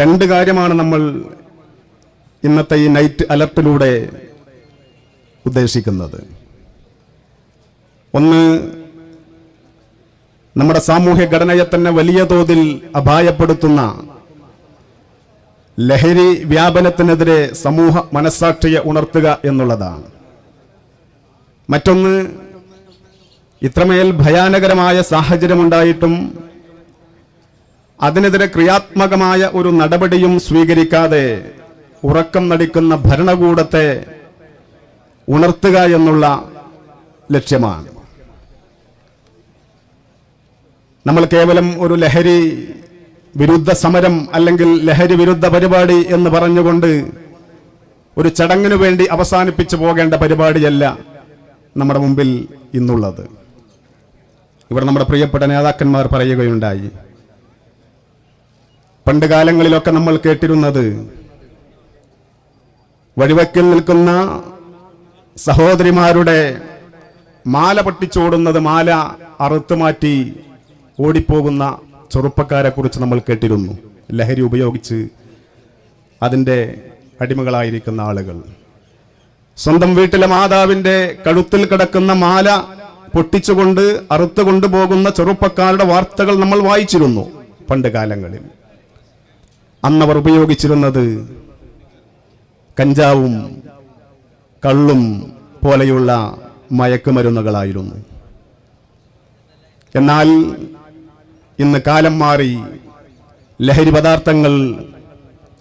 രണ്ട് കാര്യമാണ് നമ്മൾ ഇന്നത്തെ ഈ നൈറ്റ് അലർട്ടിലൂടെ ഉദ്ദേശിക്കുന്നത്. ഒന്ന് നമ്മുടെ സാമൂഹ്യ ഘടനയെ തന്നെ വലിയ തോതിൽ അപായപ്പെടുത്തുന്ന ലഹരി വ്യാപനത്തിനെതിരെ സമൂഹ മനസ്സാക്ഷിയെ ഉണർത്തുക എന്നുള്ളതാണ്. മറ്റൊന്ന് ഇത്രമേൽ ഭയാനകരമായ സാഹചര്യമുണ്ടായിട്ടും അതിനെതിരെ ക്രിയാത്മകമായ ഒരു നടപടിയും സ്വീകരിക്കാതെ ഉറക്കം നടിക്കുന്ന ഭരണകൂടത്തെ ഉണർത്തുക എന്നുള്ള ലക്ഷ്യമാണ്. നമ്മൾ കേവലം ഒരു ലഹരി വിരുദ്ധ സമരം അല്ലെങ്കിൽ ലഹരി വിരുദ്ധ പരിപാടി എന്ന് പറഞ്ഞുകൊണ്ട് ഒരു ചടങ്ങിനു വേണ്ടി അവസാനിപ്പിച്ചു പോകേണ്ട പരിപാടിയല്ല നമ്മുടെ മുമ്പിൽ ഇന്നുള്ളത്. ഇവിടെ നമ്മുടെ പ്രിയപ്പെട്ട നേതാക്കന്മാർ പറയുകയുണ്ടായി. പണ്ട് കാലങ്ങളിലൊക്കെ നമ്മൾ കേട്ടിരുന്നത് വഴിവക്കിൽ നിൽക്കുന്ന സഹോദരിമാരുടെ മാല പൊട്ടിച്ചോടുന്നത് മാല അറുത്തു മാറ്റി ഓടിപ്പോകുന്ന ചെറുപ്പക്കാരെ കുറിച്ച് നമ്മൾ കേട്ടിരുന്നു. ലഹരി ഉപയോഗിച്ച് അതിന്റെ അടിമകളായിരിക്കുന്ന ആളുകൾ. സ്വന്തം വീട്ടിലെ മാതാവിന്റെ കഴുത്തിൽ കിടക്കുന്ന മാല പൊട്ടിച്ചുകൊണ്ട് അറുത്തു കൊണ്ടുപോകുന്ന ചെറുപ്പക്കാരുടെ വാർത്തകൾ നമ്മൾ വായിച്ചിരുന്നു പണ്ട് കാലങ്ങളിൽ. അന്നവർ ഉപയോഗിച്ചിരുന്നത് കഞ്ചാവും കള്ളും പോലെയുള്ള മയക്കുമരുന്നുകളായിരുന്നു. എന്നാൽ ഇന്ന് കാലം മാറി ലഹരി പദാർത്ഥങ്ങൾ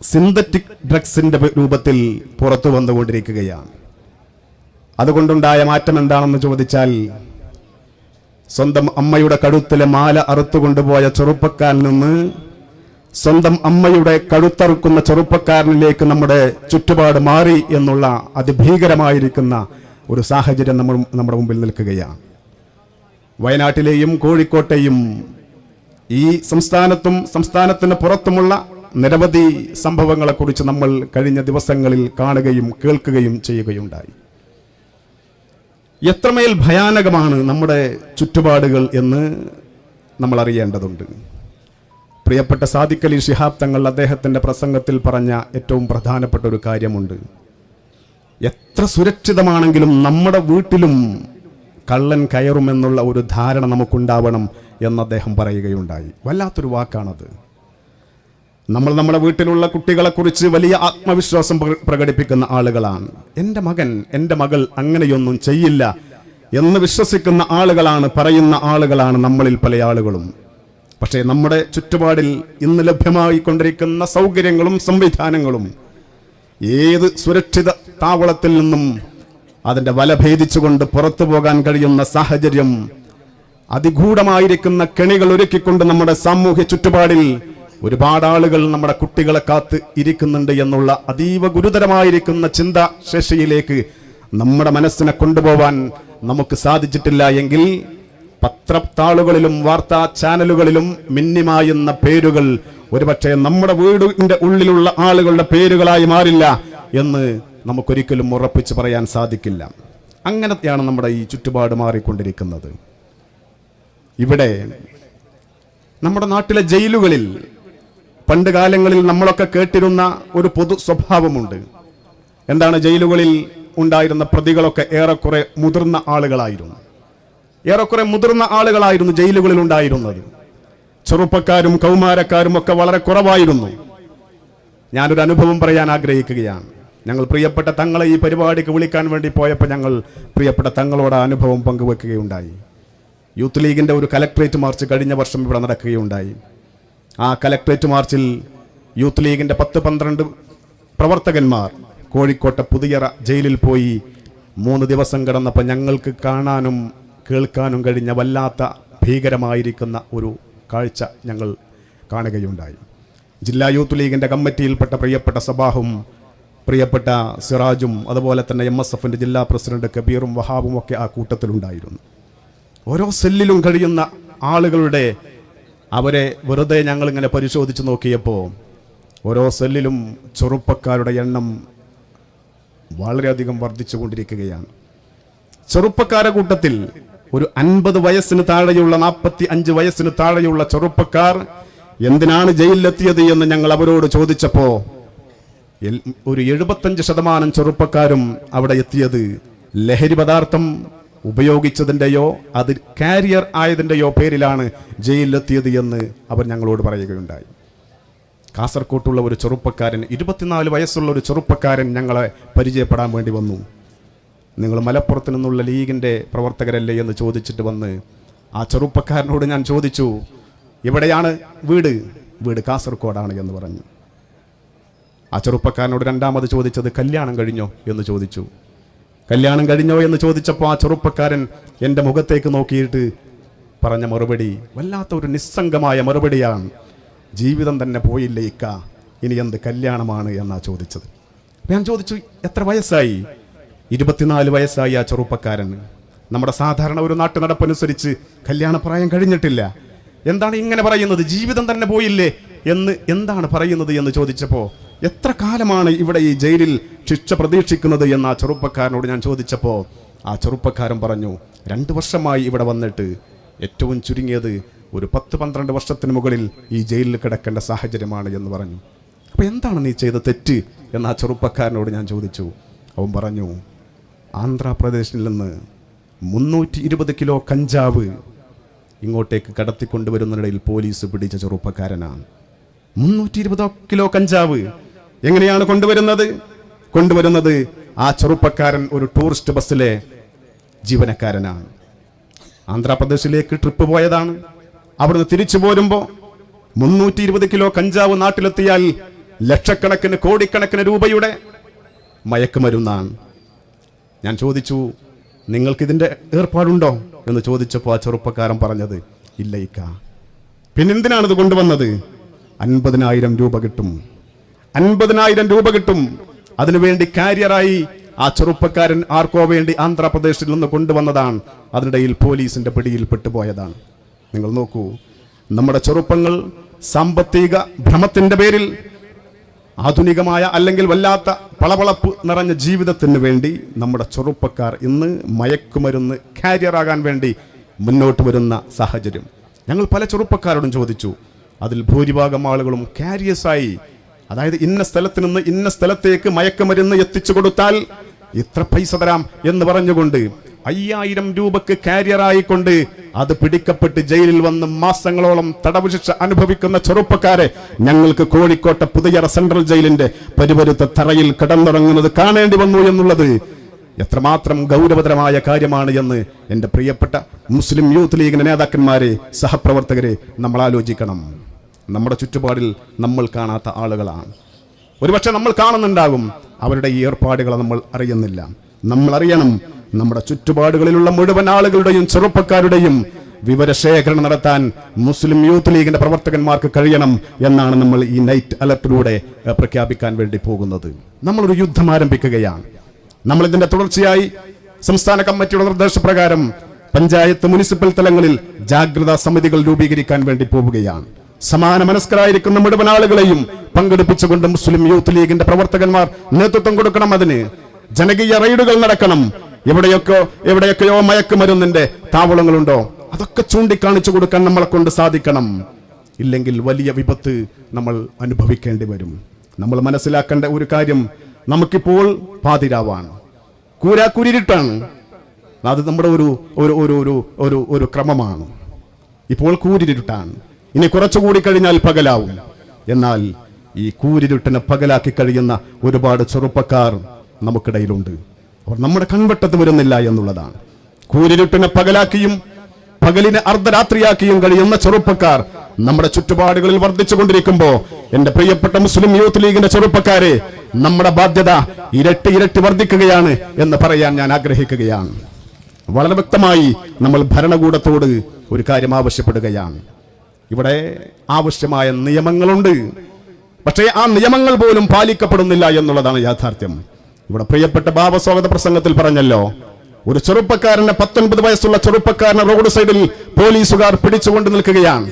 സിന്തറ്റിക് ഡ്രഗ്സിന്റെ രൂപത്തിൽ പുറത്തു വന്നുകൊണ്ടിരിക്കുകയാണ്. അതുകൊണ്ടുണ്ടായ മാറ്റം എന്താണെന്ന് ചോദിച്ചാൽ സ്വന്തം അമ്മയുടെ കഴുത്തിലെ മാല അറുത്തുകൊണ്ടുപോയ ചെറുപ്പക്കാരിൽ നിന്ന് സ്വന്തം അമ്മയുടെ കഴുത്തറുക്കുന്ന ചെറുപ്പക്കാരനിലേക്ക് നമ്മുടെ ചുറ്റുപാട് മാറി എന്നുള്ള അതിഭീകരമായിരിക്കുന്ന ഒരു സാഹചര്യം നമ്മൾ നമ്മുടെ മുമ്പിൽ നിൽക്കുകയാണ്. വയനാട്ടിലെയും കോഴിക്കോട്ടെയും ഈ സംസ്ഥാനത്തും സംസ്ഥാനത്തിന് പുറത്തുമുള്ള നിരവധി സംഭവങ്ങളെക്കുറിച്ച് നമ്മൾ കഴിഞ്ഞ ദിവസങ്ങളിൽ കാണുകയും കേൾക്കുകയും ചെയ്യുകയുണ്ടായി. എത്രമേൽ ഭയാനകമാണ് നമ്മുടെ ചുറ്റുപാടുകൾ എന്ന് നമ്മൾ അറിയേണ്ടതുണ്ട്. പ്രിയപ്പെട്ട സാദിഖലി ഷിഹാബ് തങ്ങൾ അദ്ദേഹത്തിന്റെ പ്രസംഗത്തിൽ പറഞ്ഞ ഏറ്റവും പ്രധാനപ്പെട്ട ഒരു കാര്യമുണ്ട്. എത്ര സുരക്ഷിതമാണെങ്കിലും നമ്മുടെ വീട്ടിലും കള്ളൻ കയറുമെന്നുള്ള ഒരു ധാരണ നമുക്കുണ്ടാവണം എന്ന് അദ്ദേഹം പറയുകയുണ്ടായി. വല്ലാത്തൊരു വാക്കാണത്. നമ്മൾ നമ്മുടെ വീട്ടിലുള്ള കുട്ടികളെക്കുറിച്ച് വലിയ ആത്മവിശ്വാസം പ്രകടിപ്പിക്കുന്ന ആളുകളാണ്. എന്റെ മകൻ എന്റെ മകൾ അങ്ങനെയൊന്നും ചെയ്യില്ല എന്ന് വിശ്വസിക്കുന്ന ആളുകളാണ് പറയുന്ന ആളുകളാണ് നമ്മളിൽ പല ആളുകളും. പക്ഷേ നമ്മുടെ ചുറ്റുപാടിൽ ഇന്ന് ലഭ്യമായിക്കൊണ്ടിരിക്കുന്ന സൗകര്യങ്ങളും സംവിധാനങ്ങളും ഏത് സുരക്ഷിത താവളത്തിൽ നിന്നും അതിന്റെ വല ഭേദിച്ചുകൊണ്ട് പുറത്തു പോകാൻ കഴിയുന്ന സാഹചര്യം അതിഗൂഢമായിരിക്കുന്ന കെണികൾ ഒരുക്കിക്കൊണ്ട് നമ്മുടെ സാമൂഹ്യ ചുറ്റുപാടിൽ ഒരുപാട് ആളുകൾ നമ്മുടെ കുട്ടികളെ കാത്ത് ഇരിക്കുന്നുണ്ട് എന്നുള്ള അതീവ ഗുരുതരമായിരിക്കുന്ന ചിന്താശേഷിയിലേക്ക് നമ്മുടെ മനസ്സിനെ കൊണ്ടുപോവാൻ നമുക്ക് സാധിച്ചിട്ടില്ല എങ്കിൽ പത്രത്താളുകളിലും വാർത്താ ചാനലുകളിലും മിന്നിമായുന്ന പേരുകൾ ഒരുപക്ഷെ നമ്മുടെ വീടിന്റെ ഉള്ളിലുള്ള ആളുകളുടെ പേരുകളായി മാറില്ല എന്ന് നമുക്കൊരിക്കലും ഉറപ്പിച്ച് പറയാൻ സാധിക്കില്ല. അങ്ങനെയാണ് നമ്മുടെ ഈ ചുറ്റുപാട് മാറിക്കൊണ്ടിരിക്കുന്നത്. ഇവിടെ നമ്മുടെ നാട്ടിലെ ജയിലുകളിൽ പണ്ട് കാലങ്ങളിൽ നമ്മളൊക്കെ കേട്ടിരുന്ന ഒരു പൊതു സ്വഭാവമുണ്ട്. എന്താണ് ജയിലുകളിൽ ഉണ്ടായിരുന്ന പ്രതികളൊക്കെ ഏറെക്കുറെ മുതിർന്ന ആളുകളായിരുന്നു. ഏറെക്കുറെ മുതിർന്ന ആളുകളായിരുന്നു ജയിലുകളിൽ ഉണ്ടായിരുന്നത്. ചെറുപ്പക്കാരും കൗമാരക്കാരും ഒക്കെ വളരെ കുറവായിരുന്നു. ഞാനൊരു അനുഭവം പറയാൻ ആഗ്രഹിക്കുകയാണ്. ഞങ്ങൾ പ്രിയപ്പെട്ട തങ്ങളെ ഈ പരിപാടിക്ക് വിളിക്കാൻ വേണ്ടി പോയപ്പോൾ ഞങ്ങൾ പ്രിയപ്പെട്ട തങ്ങളോട് അനുഭവം പങ്കുവെക്കുകയുണ്ടായി. യൂത്ത് ലീഗിന്റെ ഒരു കലക്ട്രേറ്റ് മാർച്ച് കഴിഞ്ഞ വർഷം ഇവിടെ നടക്കുകയുണ്ടായി. ആ കലക്ട്രേറ്റ് മാർച്ചിൽ യൂത്ത് ലീഗിന്റെ പത്ത് പന്ത്രണ്ട് പ്രവർത്തകന്മാർ കോഴിക്കോട്ടെ പുതിയ ജയിലിൽ പോയി മൂന്ന് ദിവസം കിടന്നപ്പോൾ ഞങ്ങൾക്ക് കാണാനും കേൾക്കാനും കഴിഞ്ഞ വല്ലാത്ത ഭീകരമായിരിക്കുന്ന ഒരു കാഴ്ച ഞങ്ങൾ കാണുകയുണ്ടായി. ജില്ലാ യൂത്ത് ലീഗിന്റെ കമ്മിറ്റിയിൽപ്പെട്ട പ്രിയപ്പെട്ട സബാഹും പ്രിയപ്പെട്ട സിറാജും അതുപോലെ തന്നെ എം എസ് എഫിന്റെ ജില്ലാ പ്രസിഡന്റ് കബീറും വഹാബും ഒക്കെ ആ കൂട്ടത്തിലുണ്ടായിരുന്നു. ഓരോ സെല്ലിലും കഴിയുന്ന ആളുകളുടെ അവരെ വെറുതെ ഞങ്ങളിങ്ങനെ പരിശോധിച്ച് നോക്കിയപ്പോൾ ഓരോ സെല്ലിലും ചെറുപ്പക്കാരുടെ എണ്ണം വളരെയധികം വർദ്ധിച്ചു കൊണ്ടിരിക്കുകയാണ് ചെറുപ്പക്കാരെ കൂട്ടത്തിൽ ഒരു അൻപത് വയസ്സിന് താഴെയുള്ള നാൽപ്പത്തി അഞ്ച് വയസ്സിന് താഴെയുള്ള ചെറുപ്പക്കാർ എന്തിനാണ് ജയിലിലെത്തിയത് എന്ന് ഞങ്ങൾ അവരോട് ചോദിച്ചപ്പോ ഒരു എഴുപത്തഞ്ച് ശതമാനം ചെറുപ്പക്കാരും അവിടെ എത്തിയത് ലഹരി പദാർത്ഥം ഉപയോഗിച്ചതിന്റെയോ അത് കാരിയർ ആയതിന്റെയോ പേരിലാണ് ജയിലിലെത്തിയത് എന്ന് അവർ ഞങ്ങളോട് പറയുകയുണ്ടായി. കാസർകോട്ടുള്ള ഒരു ചെറുപ്പക്കാരൻ ഇരുപത്തിനാല് വയസ്സുള്ള ഒരു ചെറുപ്പക്കാരൻ ഞങ്ങളെ പരിചയപ്പെടാൻ വേണ്ടി വന്നു. നിങ്ങൾ മലപ്പുറത്ത് നിന്നുള്ള ലീഗിന്റെ പ്രവർത്തകരല്ലേ എന്ന് ചോദിച്ചിട്ട് വന്ന് ആ ചെറുപ്പക്കാരനോട് ഞാൻ ചോദിച്ചു എവിടെയാണ് വീട്? വീട് കാസർഗോഡാണ് എന്ന് പറഞ്ഞു. ആ ചെറുപ്പക്കാരനോട് രണ്ടാമത് ചോദിച്ചത് കല്യാണം കഴിഞ്ഞോ? എന്ന് ചോദിച്ചു. കല്യാണം കഴിഞ്ഞോ? എന്ന് ചോദിച്ചപ്പോൾ ആ ചെറുപ്പക്കാരൻ എന്റെ മുഖത്തേക്ക് നോക്കിയിട്ട് പറഞ്ഞ മറുപടി വല്ലാത്ത ഒരു നിസ്സംഗമായ മറുപടിയാണ്. ജീവിതം തന്നെ പോയില്ലേ ഇക്ക? ഇനി എന്ത് കല്യാണമാണ്? എന്നാ ചോദിച്ചത്. ഞാൻ ചോദിച്ചു എത്ര വയസ്സായി? ഇരുപത്തിനാല് വയസ്സായി ആ ചെറുപ്പക്കാരൻ നമ്മുടെ സാധാരണ ഒരു നാട്ടു നടപ്പനുസരിച്ച് കല്യാണപ്രായം കഴിഞ്ഞിട്ടില്ല. എന്താണ് ഇങ്ങനെ പറയുന്നത്? ജീവിതം തന്നെ പോയില്ലേ? എന്ന് എന്താണ് പറയുന്നത് എന്ന് ചോദിച്ചപ്പോൾ എത്ര കാലമാണ് ഇവിടെ ഈ ജയിലിൽ ശിക്ഷ പ്രതീക്ഷിക്കുന്നത് എന്ന് ആ ചെറുപ്പക്കാരനോട് ഞാൻ ചോദിച്ചപ്പോൾ ആ ചെറുപ്പക്കാരൻ പറഞ്ഞു രണ്ട് വർഷമായി ഇവിടെ വന്നിട്ട് ഏറ്റവും ചുരുങ്ങിയത് ഒരു പത്ത് പന്ത്രണ്ട് വർഷത്തിന് മുകളിൽ ഈ ജയിലിൽ കിടക്കേണ്ട സാഹചര്യമാണ് എന്ന് പറഞ്ഞു. അപ്പോൾ എന്താണ് നീ ചെയ്ത തെറ്റ്? എന്ന് ആ ചെറുപ്പക്കാരനോട് ഞാൻ ചോദിച്ചു. അവൻ പറഞ്ഞു ആന്ധ്രാപ്രദേശിൽ നിന്ന് മുന്നൂറ്റി ഇരുപത് കിലോ കഞ്ചാവ് ഇങ്ങോട്ടേക്ക് കടത്തിക്കൊണ്ടുവരുന്നതിനിടയിൽ പോലീസ് പിടിച്ച ചെറുപ്പക്കാരനാണ്. മുന്നൂറ്റി ഇരുപത് കിലോ കഞ്ചാവ് എങ്ങനെയാണ് കൊണ്ടുവരുന്നത്? കൊണ്ടുവരുന്നത് ആ ചെറുപ്പക്കാരൻ ഒരു ടൂറിസ്റ്റ് ബസ്സിലെ ജീവനക്കാരനാണ്. ആന്ധ്രാപ്രദേശിലേക്ക് ട്രിപ്പ് പോയതാണ്. അവിടുന്ന് തിരിച്ചു പോരുമ്പോൾ മുന്നൂറ്റി ഇരുപത് കിലോ കഞ്ചാവ് നാട്ടിലെത്തിയാൽ ലക്ഷക്കണക്കിന് കോടിക്കണക്കിന് രൂപയുടെ മയക്കുമരുന്നാണ് ഞാൻ ചോദിച്ചു നിങ്ങൾക്കിതിന്റെ ഏർപ്പാടുണ്ടോ? എന്ന് ചോദിച്ചപ്പോൾ ആ ചെറുപ്പക്കാരൻ പറഞ്ഞത് ഇല്ല ഇക്ക. പിന്നെന്തിനാണിത് കൊണ്ടുവന്നത്? അൻപതിനായിരം രൂപ കിട്ടും. അൻപതിനായിരം രൂപ കിട്ടും. അതിനുവേണ്ടി കാരിയറായി ആ ചെറുപ്പക്കാരൻ ആർക്കോ വേണ്ടി ആന്ധ്രാപ്രദേശിൽ നിന്ന് കൊണ്ടുവന്നതാണ്. അതിനിടയിൽ പോലീസിന്റെ പിടിയിൽ പെട്ടുപോയതാണ്. നിങ്ങൾ നോക്കൂ നമ്മുടെ ചെറുപ്പങ്ങൾ സാമ്പത്തിക ഭ്രമത്തിന്റെ പേരിൽ ആധുനികമായ അല്ലെങ്കിൽ വല്ലാത്ത പളപളപ്പ് നിറഞ്ഞ ജീവിതത്തിന് വേണ്ടി നമ്മുടെ ചെറുപ്പക്കാർ ഇന്ന് മയക്കുമരുന്ന് കാരിയറാകാൻ വേണ്ടി മുന്നോട്ട് വരുന്ന സാഹചര്യം. ഞങ്ങൾ പല ചെറുപ്പക്കാരോടും ചോദിച്ചു. അതിൽ ഭൂരിഭാഗം ആളുകളും കാരിയസായി. അതായത് ഇന്ന സ്ഥലത്ത് നിന്ന് ഇന്ന സ്ഥലത്തേക്ക് മയക്കുമരുന്ന് എത്തിച്ചു കൊടുത്താൽ ഇത്ര പൈസ തരാം എന്ന് പറഞ്ഞുകൊണ്ട് അയ്യായിരം രൂപക്ക് കാരിയറായിക്കൊണ്ട് അത് പിടിക്കപ്പെട്ട് ജയിലിൽ വന്ന് മാസങ്ങളോളം തടവ് ശിക്ഷ അനുഭവിക്കുന്ന ചെറുപ്പക്കാരെ ഞങ്ങൾക്ക് കോഴിക്കോട്ടെ പുതിയറ സെൻട്രൽ ജയിലിന്റെ പരിപരുത്ത തറയിൽ കിടന്നുറങ്ങുന്നത് കാണേണ്ടി വന്നു എന്നുള്ളത് എത്രമാത്രം ഗൗരവതരമായ കാര്യമാണ് എന്ന് എന്റെ പ്രിയപ്പെട്ട മുസ്ലിം യൂത്ത് ലീഗിന് നേതാക്കന്മാരെ സഹപ്രവർത്തകരെ നമ്മൾ ആലോചിക്കണം. നമ്മുടെ ചുറ്റുപാടിൽ നമ്മൾ കാണാത്ത ആളുകളാണ്. ഒരുപക്ഷെ നമ്മൾ കാണുന്നുണ്ടാകും. അവരുടെ ഈ ഏർപ്പാടുകളെ നമ്മൾ അറിയുന്നില്ല. നമ്മൾ അറിയണം നമ്മുടെ ചുറ്റുപാടുകളിലുള്ള മുഴുവൻ ആളുകളുടെയും ചെറുപ്പക്കാരുടെയും വിവരശേഖരണം നടത്താൻ മുസ്ലിം യൂത്ത് ലീഗിന്റെ പ്രവർത്തകന്മാർക്ക് കഴിയണം എന്നാണ് നമ്മൾ ഈ നൈറ്റ് അലർട്ടിലൂടെ പ്രഖ്യാപിക്കാൻ വേണ്ടി പോകുന്നത്. നമ്മളൊരു യുദ്ധം ആരംഭിക്കുകയാണ്. നമ്മൾ ഇതിന്റെ തുടർച്ചയായി സംസ്ഥാന കമ്മിറ്റിയുടെ നിർദ്ദേശപ്രകാരം പഞ്ചായത്ത് മുനിസിപ്പൽ തലങ്ങളിൽ ജാഗ്രതാ സമിതികൾ രൂപീകരിക്കാൻ വേണ്ടി പോവുകയാണ്. സമാന മനസ്കരായിരിക്കുന്ന മുഴുവൻ ആളുകളെയും പങ്കെടുപ്പിച്ചുകൊണ്ട് മുസ്ലിം യൂത്ത് ലീഗിന്റെ പ്രവർത്തകന്മാർ നേതൃത്വം കൊടുക്കണം അതിന്. ജനകീയ റെയ്ഡുകൾ നടക്കണം. എവിടെയൊക്കെ എവിടെയൊക്കെയോ മയക്കുമരുന്നിന്റെ താവളങ്ങളുണ്ടോ? അതൊക്കെ ചൂണ്ടിക്കാണിച്ചു കൊടുക്കാൻ നമ്മളെ കൊണ്ട് സാധിക്കണം. ഇല്ലെങ്കിൽ വലിയ വിപത്ത് നമ്മൾ അനുഭവിക്കേണ്ടി വരും. നമ്മൾ മനസ്സിലാക്കേണ്ട ഒരു കാര്യം നമുക്കിപ്പോൾ പാതിരാവാണ്. കൂരാക്കുരിട്ടാണ് അത് നമ്മുടെ ഒരു ഒരു ഒരു ഒരു ഒരു ഒരു ക്രമമാണ്. ഇപ്പോൾ കൂരിരുട്ടാണ്. ഇനി കുറച്ചുകൂടി കഴിഞ്ഞാൽ പകലാവും. എന്നാൽ ഈ കൂരിരുട്ടിനെ പകലാക്കി കഴിയുന്ന ഒരുപാട് ചെറുപ്പക്കാർ നമുക്കിടയിലുണ്ട്. അവർ നമ്മുടെ കൺവട്ടത്ത് വരുന്നില്ല എന്നുള്ളതാണ്. കൂരിരുട്ടിനെ പകലാക്കിയും പകലിനെ അർദ്ധരാത്രിയാക്കിയും കഴിയുന്ന ചെറുപ്പക്കാർ നമ്മുടെ ചുറ്റുപാടുകളിൽ വർദ്ധിച്ചു കൊണ്ടിരിക്കുമ്പോ എന്റെ പ്രിയപ്പെട്ട മുസ്ലിം യൂത്ത് ലീഗിന്റെ ചെറുപ്പക്കാരെ നമ്മുടെ ബാധ്യത ഇരട്ടി ഇരട്ടി വർദ്ധിക്കുകയാണ് എന്ന് പറയാൻ ഞാൻ ആഗ്രഹിക്കുകയാണ്. വളരെ വ്യക്തമായി നമ്മൾ ഭരണകൂടത്തോട് ഒരു കാര്യം ആവശ്യപ്പെടുകയാണ്. ഇവിടെ ആവശ്യമായ നിയമങ്ങളുണ്ട്. പക്ഷേ ആ നിയമങ്ങൾ പോലും പാലിക്കപ്പെടുന്നില്ല എന്നുള്ളതാണ് യാഥാർത്ഥ്യം. ഇവിടെ പ്രിയപ്പെട്ട ബാബ സ്വാഗത പ്രസംഗത്തിൽ പറഞ്ഞല്ലോ. ഒരു ചെറുപ്പക്കാരനെ പത്തൊൻപത് വയസ്സുള്ള ചെറുപ്പക്കാരനെ റോഡ് സൈഡിൽ പോലീസുകാർ പിടിച്ചുകൊണ്ട് നിൽക്കുകയാണ്.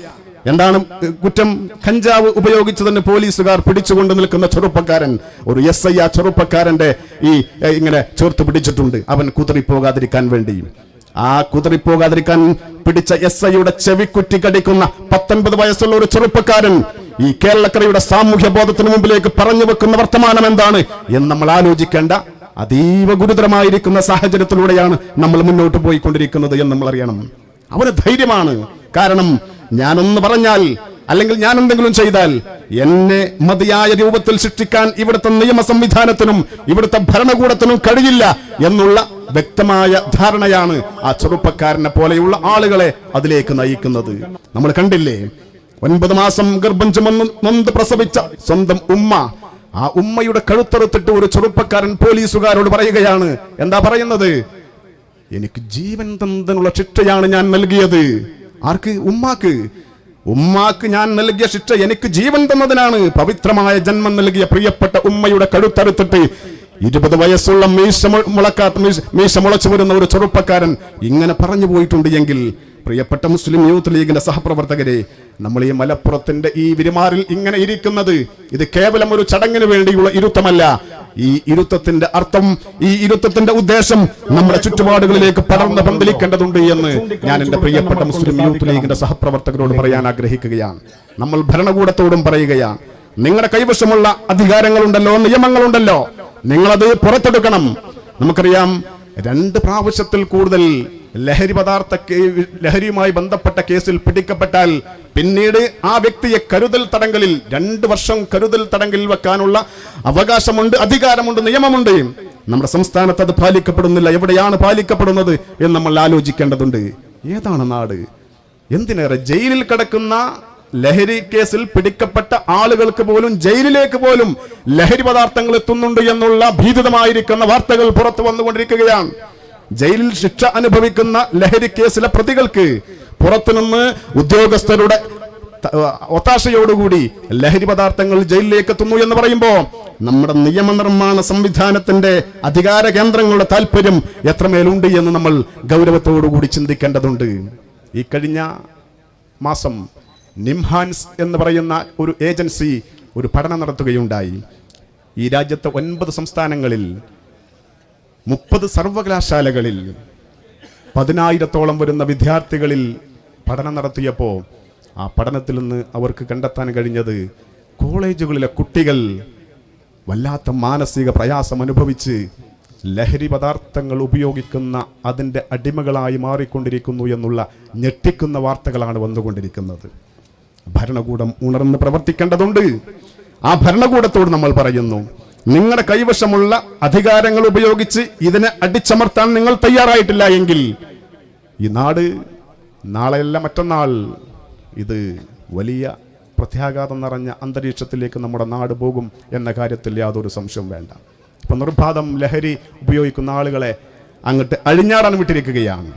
എന്താണ് കുറ്റം? കഞ്ചാവ് ഉപയോഗിച്ച് തന്നെ പോലീസുകാർ പിടിച്ചുകൊണ്ട് നിൽക്കുന്ന ചെറുപ്പക്കാരൻ ഒരു എസ് ഐ ആ ചെറുപ്പക്കാരന്റെ ഈ ഇങ്ങനെ ചേർത്ത് പിടിച്ചിട്ടുണ്ട്. അവൻ കുതറിപ്പോകാതിരിക്കാൻ വേണ്ടി. ആ കുതിറിപ്പോകാതിരിക്കാൻ പിടിച്ച എസ് ഐയുടെ ചെവിക്കുറ്റി കടിക്കുന്ന പത്തൊൻപത് വയസ്സുള്ള ഒരു ചെറുപ്പക്കാരൻ ഈ കേരളക്കരയുടെ സാമൂഹ്യ ബോധത്തിന് മുമ്പിലേക്ക് പറഞ്ഞു വെക്കുന്ന വർത്തമാനം എന്താണ് എന്ന് നമ്മൾ ആലോചിക്കേണ്ട അതീവ ഗുരുതരമായിരിക്കുന്ന സാഹചര്യത്തിലൂടെയാണ് നമ്മൾ മുന്നോട്ട് പോയിക്കൊണ്ടിരിക്കുന്നത് എന്ന് നമ്മൾ അറിയണം. അവന് ധൈര്യമാണ്. കാരണം ഞാനൊന്ന് പറഞ്ഞാൽ അല്ലെങ്കിൽ ഞാൻ എന്തെങ്കിലും ചെയ്താൽ എന്നെ മതിയായ രൂപത്തിൽ സൃഷ്ടിക്കാൻ ഇവിടുത്തെ നിയമ സംവിധാനത്തിനും ഇവിടുത്തെ ഭരണകൂടത്തിനും കഴിയില്ല എന്നുള്ള വ്യക്തമായ ധാരണയാണ് ആ ചെറുപ്പക്കാരനെ പോലെയുള്ള ആളുകളെ അതിലേക്ക് നയിക്കുന്നത്. നമ്മൾ കണ്ടില്ലേ? ഒൻപത് മാസം ഗർഭം ചുമന്ന് നൊന്ത് പ്രസവിച്ച സ്വന്തം ഉമ്മ. ആ ഉമ്മയുടെ കഴുത്തറുത്തിട്ട് ഒരു ചെറുപ്പക്കാരൻ പോലീസുകാരോട് പറയുകയാണ്. എന്താ പറയുന്നത്? എനിക്ക് ജീവൻ തന്തനുള്ള ശിക്ഷയാണ് ഞാൻ നൽകിയത്. ആർക്ക്? ഉമ്മാക്ക്. ഉമ്മാക്ക് ഞാൻ നൽകിയ ശിക്ഷ എനിക്ക് ജീവൻ തന്നതിനാണ്. പവിത്രമായ ജന്മം നൽകിയ പ്രിയപ്പെട്ട ഉമ്മയുടെ കഴുത്തറുത്തിട്ട് ഇരുപത് വയസ്സുള്ള മീശ മുളക്കാത്ത മീശ- മുളച്ചു വരുന്ന ഒരു ചെറുപ്പക്കാരൻ ഇങ്ങനെ പറഞ്ഞു പോയിട്ടുണ്ട് എങ്കിൽ പ്രിയപ്പെട്ട മുസ്ലിം യൂത്ത് ലീഗിന്റെ സഹപ്രവർത്തകരെ നമ്മൾ ഈ മലപ്പുറത്തിന്റെ ഈ വിരുമാറിൽ ഇങ്ങനെ ഇരിക്കുന്നത് ഇത് കേവലം ഒരു ചടങ്ങിന് വേണ്ടിയുള്ള ഇരുത്തമല്ല. ഈ ഇരുത്തത്തിന്റെ അർത്ഥം ഈ ഇരുത്തത്തിന്റെ ഉദ്ദേശം നമ്മുടെ ചുറ്റുപാടുകളിലേക്ക് പടർന്ന് പന്തലിക്കേണ്ടതുണ്ട് എന്ന് ഞാൻ എന്റെ പ്രിയപ്പെട്ട മുസ്ലിം യൂത്ത് ലീഗിന്റെ സഹപ്രവർത്തകരോട് പറയാൻ ആഗ്രഹിക്കുകയാണ്. നമ്മൾ ഭരണകൂടത്തോടും പറയുകയാണ് നിങ്ങളുടെ കൈവശമുള്ള അധികാരങ്ങളുണ്ടല്ലോ നിയമങ്ങളുണ്ടല്ലോ. നിങ്ങളത് പുറത്തെടുക്കണം. നമുക്കറിയാം രണ്ട് പ്രാവശ്യത്തിൽ കൂടുതൽ ലഹരി പദാർത്ഥ ലഹരിയുമായി ബന്ധപ്പെട്ട കേസിൽ പിടിക്കപ്പെട്ടാൽ പിന്നീട് ആ വ്യക്തിയെ കരുതൽ തടങ്കലിൽ രണ്ട് വർഷം കരുതൽ തടങ്കലിൽ വെക്കാനുള്ള അവകാശമുണ്ട് അധികാരമുണ്ട് നിയമമുണ്ട്. നമ്മുടെ സംസ്ഥാനത്ത് അത് പാലിക്കപ്പെടുന്നില്ല. എവിടെയാണ് പാലിക്കപ്പെടുന്നത് എന്ന് നമ്മൾ ആലോചിക്കേണ്ടതുണ്ട്. ഏതാണ് നാട്? എന്തിനേറെ ജയിലിൽ കിടക്കുന്ന ലഹരി കേസിൽ പിടിക്കപ്പെട്ട ആളുകൾക്ക് പോലും ജയിലിലേക്ക് പോലും ലഹരി പദാർത്ഥങ്ങൾ എത്തുന്നുണ്ട് എന്നുള്ള ഭീതിതമായിരിക്കുന്ന വാർത്തകൾ പുറത്തു വന്നുകൊണ്ടിരിക്കുകയാണ്. ജയിലിൽ ശിക്ഷ അനുഭവിക്കുന്ന ലഹരി കേസിലെ പ്രതികൾക്ക് പുറത്തുനിന്ന് ഉദ്യോഗസ്ഥരുടെ ഒത്താശയോടുകൂടി ലഹരി പദാർത്ഥങ്ങൾ ജയിലിലേക്ക് എത്തുന്നു എന്ന് പറയുമ്പോൾ നമ്മുടെ നിയമനിർമ്മാണ സംവിധാനത്തിന്റെ അധികാര കേന്ദ്രങ്ങളുടെ താല്പര്യം എത്രമേലുണ്ട് എന്ന് നമ്മൾ ഗൗരവത്തോടുകൂടി ചിന്തിക്കേണ്ടതുണ്ട്. ഈ കഴിഞ്ഞ മാസം നിംഹാൻസ് എന്ന് പറയുന്ന ഒരു ഏജൻസി ഒരു പഠനം നടത്തുകയുണ്ടായി. ഈ രാജ്യത്തെ ഒൻപത് സംസ്ഥാനങ്ങളിൽ മുപ്പത് സർവകലാശാലകളിൽ പതിനായിരത്തോളം വരുന്ന വിദ്യാർത്ഥികളിൽ പഠനം നടത്തിയപ്പോൾ ആ പഠനത്തിൽ നിന്ന് അവർക്ക് കണ്ടെത്താൻ കഴിഞ്ഞത് കോളേജുകളിലെ കുട്ടികൾ വല്ലാത്ത മാനസിക പ്രയാസം അനുഭവിച്ച് ലഹരി പദാർത്ഥങ്ങൾ ഉപയോഗിക്കുന്ന അതിന്റെ അടിമകളായി മാറിക്കൊണ്ടിരിക്കുന്നു എന്നുള്ള ഞെട്ടിക്കുന്ന വാർത്തകളാണ് വന്നുകൊണ്ടിരിക്കുന്നത്. ഭരണകൂടം ഉണർന്ന് പ്രവർത്തിക്കേണ്ടതുണ്ട്. ആ ഭരണകൂടത്തോട് നമ്മൾ പറയുന്നു നിങ്ങളുടെ കൈവശമുള്ള അധികാരങ്ങൾ ഉപയോഗിച്ച് ഇതിനെ അടിച്ചമർത്താൻ നിങ്ങൾ തയ്യാറായിട്ടില്ല എങ്കിൽ ഈ നാട് നാളെയല്ല മറ്റന്നാൾ. ഇത് വലിയ പ്രത്യാഘാതം നിറഞ്ഞ അന്തരീക്ഷത്തിലേക്ക് നമ്മുടെ നാട് പോകും എന്ന കാര്യത്തിൽ യാതൊരു സംശയവും വേണ്ട. ഇപ്പം നിർബാധം ലഹരി ഉപയോഗിക്കുന്ന ആളുകളെ അങ്ങോട്ട് അഴിഞ്ഞാടാൻ വിട്ടിരിക്കുകയാണ്.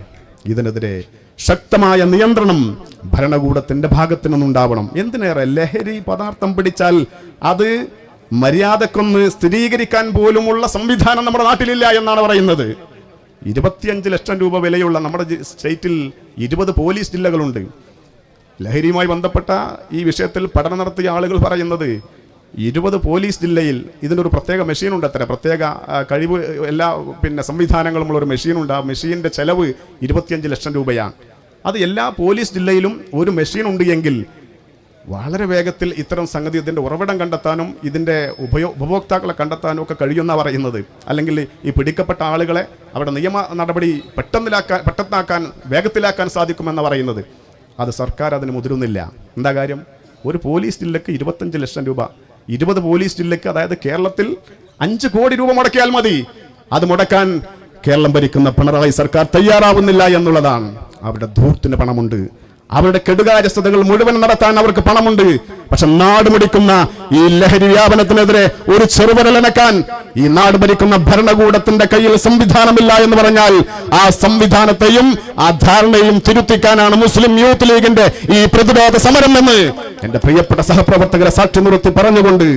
ഇതിനെതിരെ ശക്തമായ നിയന്ത്രണം ഭരണകൂടത്തിന്റെ ഭാഗത്തു നിന്നുണ്ടാവണം. എന്തിനേറെ ലഹരി പദാർത്ഥം പിടിച്ചാൽ അത് മര്യാദക്കൊന്ന് സ്ഥിരീകരിക്കാൻ പോലുമുള്ള സംവിധാനം നമ്മുടെ നാട്ടിലില്ല എന്നാണ് പറയുന്നത്. ഇരുപത്തിയഞ്ച് ലക്ഷം രൂപ വിലയുള്ള നമ്മുടെ സ്റ്റേറ്റിൽ ഇരുപത് പോലീസ് ജില്ലകളുണ്ട്. ലഹരിയുമായി ബന്ധപ്പെട്ട ഈ വിഷയത്തിൽ പഠനം നടത്തിയ ആളുകൾ പറയുന്നത് ഇരുപത് പോലീസ് ജില്ലയിൽ ഇതിനൊരു പ്രത്യേക മെഷീൻ ഉണ്ട് അത്ര. പ്രത്യേക കഴിവ് എല്ലാ പിന്നെ സംവിധാനങ്ങളുമുള്ള ഒരു മെഷീനുണ്ട്. ആ മെഷീന്റെ ചെലവ് ഇരുപത്തിയഞ്ച് ലക്ഷം രൂപയാണ്. അത് എല്ലാ പോലീസ് ജില്ലയിലും ഒരു മെഷീൻ ഉണ്ട് എങ്കിൽ വളരെ വേഗത്തിൽ ഇത്തരം സംഗതി ഇതിന്റെ ഉറവിടം കണ്ടെത്താനും ഇതിന്റെ ഉപയോ ഉപഭോക്താക്കളെ കണ്ടെത്താനും ഒക്കെ കഴിയുന്ന പറയുന്നത്. അല്ലെങ്കിൽ ഈ പിടിക്കപ്പെട്ട ആളുകളെ അവരുടെ നിയമ നടപടി പെട്ടെന്നിലാക്കാൻ പെട്ടെന്നാക്കാൻ വേഗത്തിലാക്കാൻ സാധിക്കുമെന്ന് പറയുന്നത്. അത് സർക്കാർ അതിന് മുതിരുന്നില്ല. എന്താ കാര്യം? ഒരു പോലീസ് ജില്ലക്ക് ഇരുപത്തഞ്ച് ലക്ഷം രൂപ. ഇരുപത് പോലീസ് ജില്ലക്ക് അതായത് കേരളത്തിൽ അഞ്ച് കോടി രൂപ മുടക്കിയാൽ മതി. അത് മുടക്കാൻ കേരളം ഭരിക്കുന്ന പിണറായി സർക്കാർ തയ്യാറാവുന്നില്ല എന്നുള്ളതാണ്. അവരുടെ ധൂർത്തിന് പണമുണ്ട്. അവരുടെ കെടുകാര്യസ്ഥതകൾ മുഴുവൻ നടത്താൻ അവർക്ക് പണമുണ്ട്. പക്ഷെ നാട് മുടിക്കുന്ന ഈ ലഹരി വ്യാപനത്തിനെതിരെ ഒരു ചെറുവിരലനക്കാൻ ഈ നാട് ഭരിക്കുന്ന ഭരണകൂടത്തിന്റെ കയ്യിൽ സംവിധാനമില്ല എന്ന് പറഞ്ഞാൽ ആ സംവിധാനത്തെയും ആ ധാരണയും തിരുത്തിക്കാനാണ് മുസ്ലിം യൂത്ത് ലീഗിന്റെ ഈ പ്രതിരോധ സമരം എന്ന് എന്റെ പ്രിയപ്പെട്ട സഹപ്രവർത്തകരെ സാക്ഷി നിർത്തി പറഞ്ഞുകൊണ്ട്